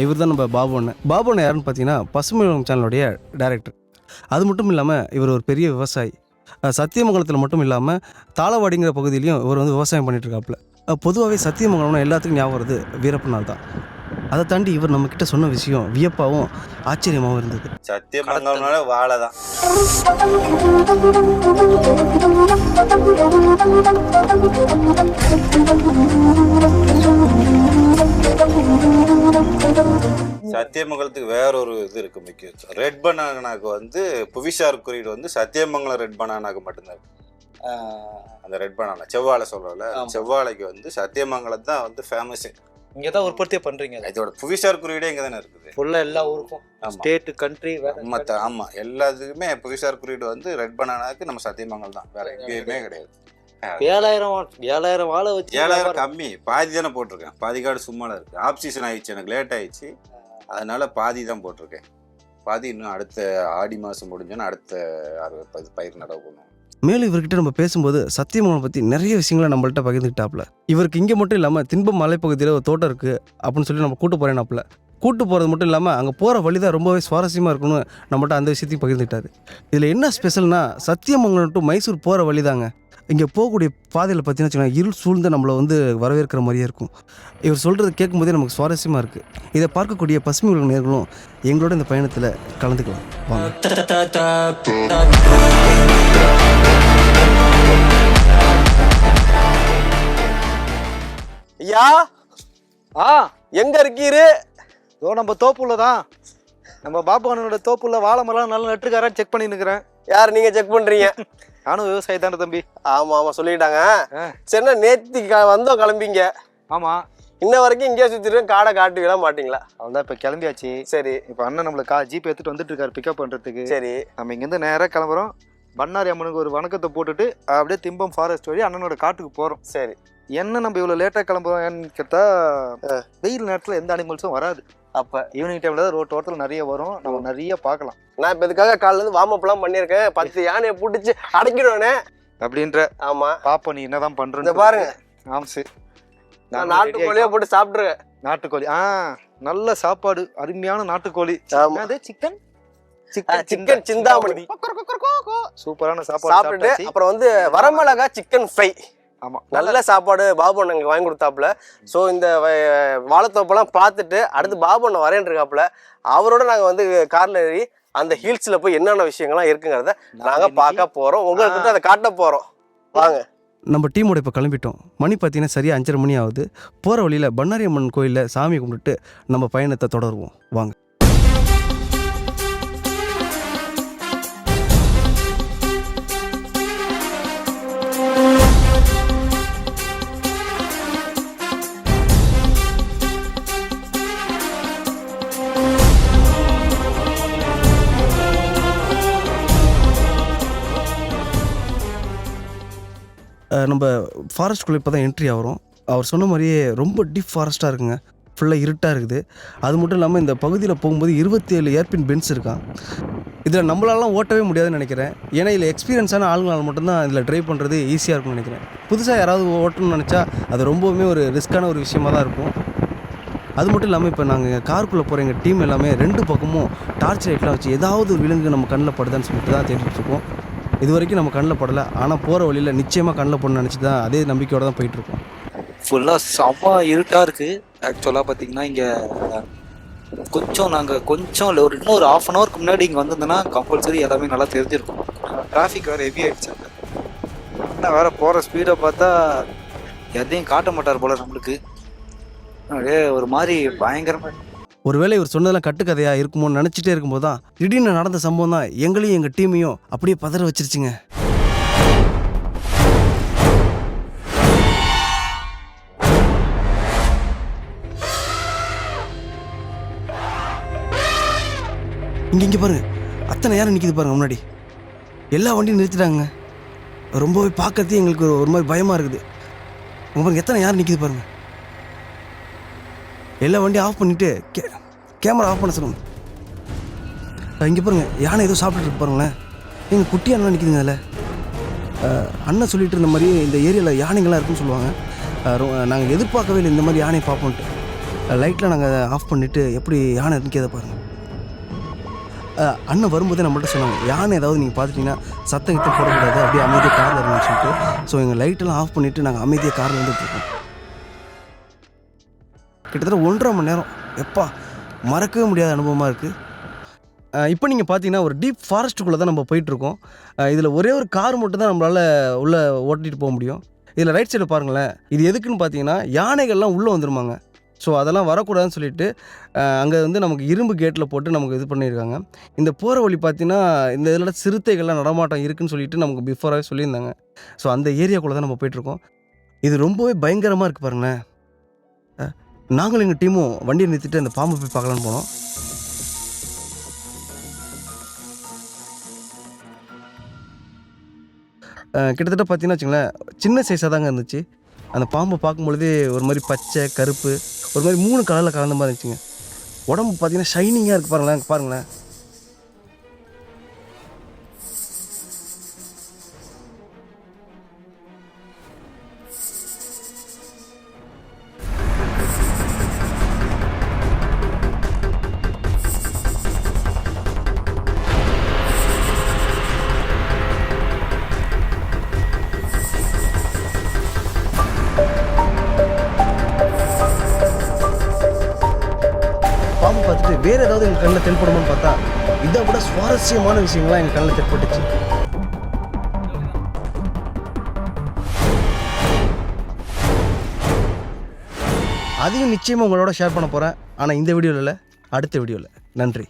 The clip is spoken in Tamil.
இவர் தான் நம்ம பாபு அண்ணன் யாருன்னு பார்த்தீங்கன்னா பசுமை சேனலுடைய டேரக்டர் அது மட்டும் இல்லாமல் இவர் ஒரு பெரிய விவசாயி. சத்தியமங்கலத்தில் மட்டும் இல்லாமல் தாளவாடிங்கிற பகுதியிலையும் இவர் வந்து விவசாயம் பண்ணிட்டு இருக்காப்புல பொதுவாகவே சத்தியமங்கலம்னா எல்லாத்துக்கும் ஞாபகம் வருது வீரப்பனார் தான். அதை தாண்டி இவர் நம்மக்கிட்ட சொன்ன விஷயம் வியப்பாகவும் ஆச்சரியமாகவும் இருந்தது. சத்தியமங்கலம்னால வாழை தான் சத்தியமங்கலத்துக்கு வேற ஒரு இது இருக்கு முக்கியம். ரெட் பனானாக்கு வந்து புவிசார் குறியீடு வந்து சத்தியமங்கலம் ரெட் பனானாக்கு மட்டும்தான் இருக்கு. அந்த ரெட் பனானா செவ்வாழை சொல்றோம்ல. செவ்வாழைக்கு வந்து சத்தியமங்கலம் தான் வந்து ஃபேமஸ் இங்க தான் உற்பத்தியே பண்றீங்க. இதோட புவிசார் குறியீடே இங்க தானே இருக்குது. ஃபுல்லா எல்லா ஊருக்கும். ஆமா. ஸ்டேட் கண்ட்ரி மத்த ஆமா. எல்லாத்துக்குமே புவிசார் குறியீடு வந்து ரெட் பனானாக்கு நம்ம சத்தியமங்கலம் தான். வேற எங்கேயுமே கிடையாது. ஏழாயிரம் ஏழாயிரம் வாழை வச்சு ஏழாயிரம் கம்மி. பாதி தானே போட்டிருக்கேன். பாதி கார்டு சும்மால இருக்கு. ஆப் சீசன் ஆயிடுச்சு எனக்கு லேட் ஆயிடுச்சு. அதனால் பாதி தான் போட்டிருக்கேன். பாதி இன்னும் அடுத்த ஆடி மாதம் முடிஞ்சோன்னா அடுத்த பயிர் பயிர் நடவு பண்ணுவோம். மேலும் இவர்கிட்ட நம்ம பேசும்போது சத்தியமங்கலம் பற்றி நிறைய விஷயங்களை நம்மள்ட்ட பகிர்ந்துக்கிட்டாப்புல இவருக்கு இங்கே மட்டும் இல்லாமல் தின்பம் மலைப்பகுதியில் ஒரு தோட்டம் இருக்குது அப்படின்னு சொல்லி நம்ம கூட்டு போகிறேனாப்புல கூட்டு போகிறது மட்டும் இல்லாமல் அங்கே போகிற வழி தான் ரொம்பவே சுவாரஸ்யமாக இருக்கணும்னு நம்மள்ட்ட அந்த விஷயத்தையும் பகிர்ந்துக்கிட்டாரு. இதில் என்ன ஸ்பெஷல்னா சத்தியமங்கலம் டு மைசூர் போகிற வழி தாங்க இங்கே போகக்கூடிய பாதையில் பார்த்தீங்கன்னா வச்சுக்கோங்களேன், இருள் சூழ்ந்து நம்மளை வந்து வரவேற்கிற மாதிரியே இருக்கும். இவர் சொல்கிறது கேட்கும்போதே நமக்கு சுவாரஸ்யமாக இருக்குது இதை பார்க்கக்கூடிய பசுமை உலக நேர்களும் எங்களோட இந்த பயணத்தில் கலந்துக்கலாம். வாங்க. ஐயா! ஆ எங்க இருக்கீரு? இதோ நம்ம தோப்புல தான் நம்ம பாபு அண்ணனோட தோப்புல வாழை மரம் நல்லா நட்டுருக்காரா செக் பண்ணி நிக்கிறேன் யார் நீங்க செக் பண்றீங்க? நானும் விவசாயி தானே தம்பி. ஆமா ஆமா சொல்லிட்டாங்க. சரிண்ணா நேத்தி வந்தோம் கிளம்பிங்க. ஆமா. இன்ன வரைக்கும் இங்கே சுத்திட்டு காடை காட்டுவீங்களா மாட்டீங்களா? அவள்தான் இப்ப கிளம்பியாச்சு. சரி. இப்ப அண்ணன் நம்மள கா ஜீப் எடுத்துட்டு வந்துட்டு இருக்காரு பிக்கப் பண்றதுக்கு. சரி. நம்ம இங்கேருந்து நேராக கிளம்புறோம். பண்ணாரி அம்மனுக்கு ஒரு வணக்கத்தை போட்டுட்டு அப்படியே திம்பம் ஃபாரஸ்ட் வழி அண்ணனோட காட்டுக்கு போகிறோம் சரி. என்ன நம்ம இவ்வளோ லேட்டாக கிளம்புறோம் ஏன்னு கேட்டா வெயில் நேரத்தில் எந்த அனிமல்ஸும் வராது. அப்ப ஈவினிங் டைமில் தான் ரோட் ஓரத்தில் நிறைய வரும். நம்ம நிறைய பார்க்கலாம். நான் இப்ப இதுக்காக காலைல இருந்து வார்ம் அப்லாம் பண்ணியிருக்கேன். பத்து யானையை பிடிச்சி அடக்கிடுவேனே. அப்படின்ற ஆமா. பாப்போம் நீ என்னதான் இந்த பாருங்க. ஆம்சு நான் நாட்டுக்கோழியா போட்டு சாப்பிட்டுருவேன். நாட்டுக்கோழி. ஆ நல்ல சாப்பாடு. அருமையான நாட்டுக்கோழி. அது சிக்கன் சிக்கன் சிந்தாமணி. சூப்பரான சாப்பாடு சாப்பிட்டுட்டு சாப்பிட்டாச்சு. அப்புறம் வந்து வரமிளகா சிக்கன் ஃப்ரை ஆமா நல்ல சாப்பாடு பாபு அண்ணன் எங்களுக்கு வாங்கி கொடுத்தாப்புல. ஸோ இந்த வாழைத்தோப்பெல்லாம் பார்த்துட்டு அடுத்து பாபு அண்ணன் வரேன் இருக்காப்புல அவரோட நாங்கள் வந்து கார்ல ஏறி அந்த ஹில்ஸில் போய் என்னென்ன விஷயங்கள்லாம் இருக்குங்கிறத நாங்கள் பார்க்க போகிறோம் உங்களுக்கு அதை காட்ட போகிறோம் வாங்க. நம்ம டீமோட இப்போ கிளம்பிட்டோம். மணி பார்த்தீங்கன்னா சரியாக அஞ்சரை மணி ஆகுது. போகிற வழியில் பண்ணாரி அம்மன் கோயிலில் சாமி கும்பிட்டுட்டு நம்ம பயணத்தை தொடருவோம். வாங்க. நம்ம ஃபாரஸ்ட்குள்ளே இப்போ தான் என்ட்ரி ஆகிறோம். அவர் சொன்ன மாதிரியே ரொம்ப டீப் ஃபாரஸ்ட்டாக இருக்குங்க. ஃபுல்லாக இருட்டாக இருக்குது. அது மட்டும் இல்லாமல் இந்த பகுதியில் போகும்போது இருபத்தி ஏழு ஏர்பின் பென்ஸ் இருக்கான் இதில் நம்மளாலாம் ஓட்டவே முடியாதுன்னு நினைக்கிறேன். ஏன்னா இதில் எக்ஸ்பீரியன்ஸான ஆளுங்களால் மட்டும்தான் இதில் ட்ரைவ் பண்ணுறது ஈஸியாக இருக்கும்னு நினைக்கிறேன். புதுசாக யாராவது ஓட்டணும்னு நினச்சா அது ரொம்பவுமே ஒரு ரிஸ்க்கான ஒரு விஷயமா தான் இருக்கும். அது மட்டும் இல்லாமல் இப்போ நாங்கள் காருக்குள்ளே போகிற எங்கள் டீம் எல்லாமே ரெண்டு பக்கமும் டார்ச் லைட்லாம் வச்சு ஏதாவது ஒரு விலங்கு நம்ம கண்ணில் படுதான்னு சொல்லிட்டு தான் தேடிட்டு இது வரைக்கும் நம்ம கண்ணில் படலை. ஆனால் போகிற வழியில் நிச்சயமாக கண்ணில் போடணும்னு நினச்சி தான் அதே நம்பிக்கையோடு தான் போயிட்டுருக்கோம் ஃபுல்லாக செம்ம இருட்டாக இருக்குது ஆக்சுவலாக பார்த்தீங்கன்னா இங்கே கொஞ்சம் நாங்கள் கொஞ்சம் இல்லை ஒரு இன்னும் ஒரு ஆஃப் அன் ஹவருக்கு முன்னாடி இங்கே வந்திருந்தோன்னா கம்பல்சரி எல்லாமே நல்லா தெரிஞ்சிருக்கும். டிராஃபிக் வேறு ஹெவி ஆகிடுச்சு ஆனால் வேறு போகிற ஸ்பீடை பார்த்தா எதையும் காட்ட மாட்டார் போல நம்மளுக்கு. அப்படியே ஒரு மாதிரி பயங்கரமாக ஒருவேளை இவர் சொன்னதெல்லாம் கட்டுக்கதையாக இருக்குமோன்னு நினச்சிட்டே இருக்கும்போது தான் திடீர்னு நடந்த சம்பவம் தான் எங்களையும் எங்கள் டீமையும் அப்படியே பதற வச்சிருச்சுங்க. இங்க இங்க பாருங்க. அத்தனை யாரும் நிக்குது பாருங்க முன்னாடி. எல்லா வண்டியும் நிறுத்திட்டாங்க ரொம்பவே பார்க்கறதே எங்களுக்கு ஒரு- ஒரு மாதிரி பயமாக இருக்குது. உங்க எத்தனை யார் நிற்கிது பாருங்க. எல்லா வண்டியும் ஆஃப் பண்ணிவிட்டு கே கேமரா ஆஃப் பண்ண சொல்லுங்க. இங்கே பாருங்க யானை ஏதோ சாப்பிட்டுட்டு பாருங்களேன். எங்கள் குட்டி அண்ணா நிற்கிதுங்க அதில். அண்ணன் சொல்லிட்டு இருந்த மாதிரி இந்த ஏரியாவில் யானைகள்லாம் இருக்குன்னு சொல்லுவாங்க. நாங்கள் எதிர்பார்க்கவே இல்லை இந்த மாதிரி யானையை பார்ப்போன்ட்டு லைட்டில் நாங்கள் ஆஃப் பண்ணிவிட்டு எப்படி யானை நிற்கிறத பாருங்கள் அண்ணன் வரும்போதே நம்மள்ட்ட சொன்னாங்க யானை ஏதாவது நீங்கள் பார்த்துட்டீங்கன்னா சத்தம் கிட்ட போடக்கூடாது அப்படியே அமைதியாக காரில் இருந்துன்னு சொல்லிட்டு. ஸோ எங்கள் லைட்டெல்லாம் ஆஃப் பண்ணிவிட்டு நாங்கள் அமைதியாக காரில் வந்துட்டு இருக்கோம். கிட்டத்தட்ட ஒன்றரை மணி நேரம். எப்பா மறக்கவே முடியாத அனுபவமாக இருக்குது இப்போ நீங்கள் பார்த்தீங்கன்னா ஒரு டீப் ஃபாரஸ்ட்டுக்குள்ளே தான் நம்ம போயிட்டுருக்கோம். இதில் ஒரே ஒரு கார் மட்டும் தான் நம்மளால் உள்ளே ஓட்டிகிட்டு போக முடியும். இதில் ரைட் சைடு பாருங்களேன். இது எதுக்குன்னு பார்த்தீங்கன்னா யானைகள்லாம் உள்ளே வந்துருமாங்க. ஸோ அதெல்லாம் வரக்கூடாதுன்னு சொல்லிட்டு அங்கே வந்து நமக்கு இரும்பு கேட்டில் போட்டு நமக்கு இது பண்ணியிருக்காங்க. இந்த போகிற வழி பார்த்தீங்கன்னா இந்த இதில் சிறுத்தைகள்லாம் நடமாட்டம் இருக்குதுன்னு சொல்லிட்டு நமக்கு பிஃபோராகவே சொல்லியிருந்தாங்க. ஸோ அந்த ஏரியாக்குள்ளே தான் நம்ம போயிட்டுருக்கோம். இது ரொம்பவே பயங்கரமாக இருக்குது பாருங்களேன். நாங்களும் எங்கள் டீமும் வண்டியை நிறுத்திட்டு அந்த பாம்பை போய் பார்க்கலான்னு போனோம். கிட்டத்தட்ட பார்த்தீங்கன்னா வச்சுங்களேன் சின்ன சைஸாக தாங்க இருந்துச்சு. அந்த பாம்பை பார்க்கும்பொழுதே ஒரு மாதிரி பச்சை கருப்பு ஒரு மாதிரி மூணு கலரில் கலந்த மாதிரி இருந்துச்சுங்க. உடம்பு பார்த்தீங்கன்னா ஷைனிங்காக இருக்குது பாருங்களேன் பாருங்களேன். வேறு ஏதாவது எங்கள் கண்ணில் தென்படுமான்னு பார்த்தா இதை விட சுவாரஸ்யமான விஷயங்கள்லாம் எங்கள் கண்ணில் தென்பட்டுச்சு. அதையும் நிச்சயமாக உங்களோட ஷேர் பண்ண போகிறேன் ஆனால் இந்த வீடியோவில் இல்லை அடுத்த வீடியோவில் நன்றி.